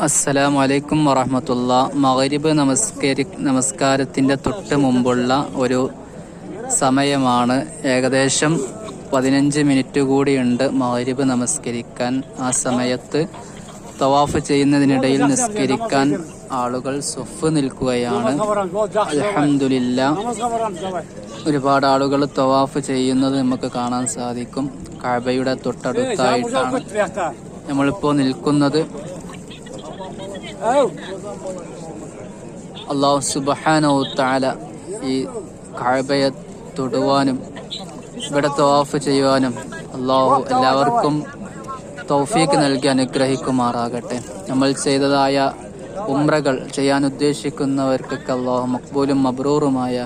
അസ്സലാമു അലൈക്കും വറഹമത്തുള്ള. മഗ്രിബ് നമസ്കരി നമസ്കാരത്തിന്റെ തൊട്ട് മുമ്പുള്ള ഒരു സമയമാണ്. ഏകദേശം പതിനഞ്ച് മിനിറ്റ് കൂടിയുണ്ട് മഗ്രിബ് നമസ്കരിക്കാൻ. ആ സമയത്ത് തവാഫ് ചെയ്യുന്നതിനിടയിൽ നിസ്കരിക്കാൻ ആളുകൾ സ്വഫ് നിൽക്കുകയാണ്. അലഹമില്ല ഒരുപാട് ആളുകൾ തവാഫ് ചെയ്യുന്നത് നമുക്ക് കാണാൻ സാധിക്കും. കഴബയുടെ തൊട്ടടുത്തായിട്ടാണ് നമ്മളിപ്പോൾ നിൽക്കുന്നത്. അള്ളാഹു സുബഹാനോ താല ഈ കാഴ്ബയെ തൊടുവാനും ഇവിടെ തോഫ് ചെയ്യുവാനും അള്ളാഹു എല്ലാവർക്കും തൗഫീക്ക് നൽകി അനുഗ്രഹിക്കുമാറാകട്ടെ. നമ്മൾ ചെയ്തതായ ഉംറകൾ ചെയ്യാൻ ഉദ്ദേശിക്കുന്നവർക്കൊക്കെ അള്ളാഹു മക്ബൂലും മബ്രൂറുമായ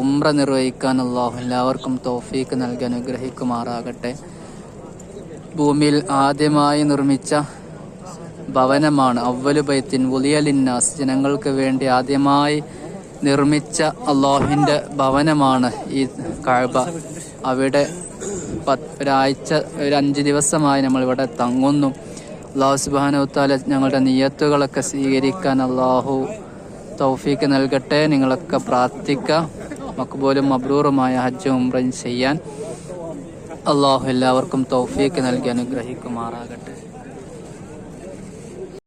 ഉംറ നിർവഹിക്കാൻ അള്ളാഹു എല്ലാവർക്കും തോഫീക്ക് നൽകി അനുഗ്രഹിക്കുമാറാകട്ടെ. ഭൂമിയിൽ ആദ്യമായി നിർമ്മിച്ച ഭവനമാണ്. അവൽ ബൈത്തിൻ ഉലിയലിന്നാസ് ജനങ്ങൾക്ക് വേണ്ടി ആദ്യമായി നിർമ്മിച്ച അള്ളാഹുവിന്റെ ഭവനമാണ് ഈ കഴബ. അവിടെ ഒരാഴ്ച ഒരു അഞ്ച് ദിവസമായി നമ്മൾ ഇവിടെ തങ്ങുന്നു. അള്ളാഹു സുബാനോത്താല ഞങ്ങളുടെ നിയത്തുകളൊക്കെ സ്വീകരിക്കാൻ അള്ളാഹു തൗഫീക്ക് നൽകട്ടെ. നിങ്ങളൊക്കെ പ്രാർത്ഥിക്കുക മക്ബൂലും അബ്രൂറുമായ ഹജ്ജും ഉംറയും ചെയ്യാൻ അള്ളാഹു എല്ലാവർക്കും തൗഫീക്ക് നൽകി അനുഗ്രഹിക്കുമാറാകട്ടെ.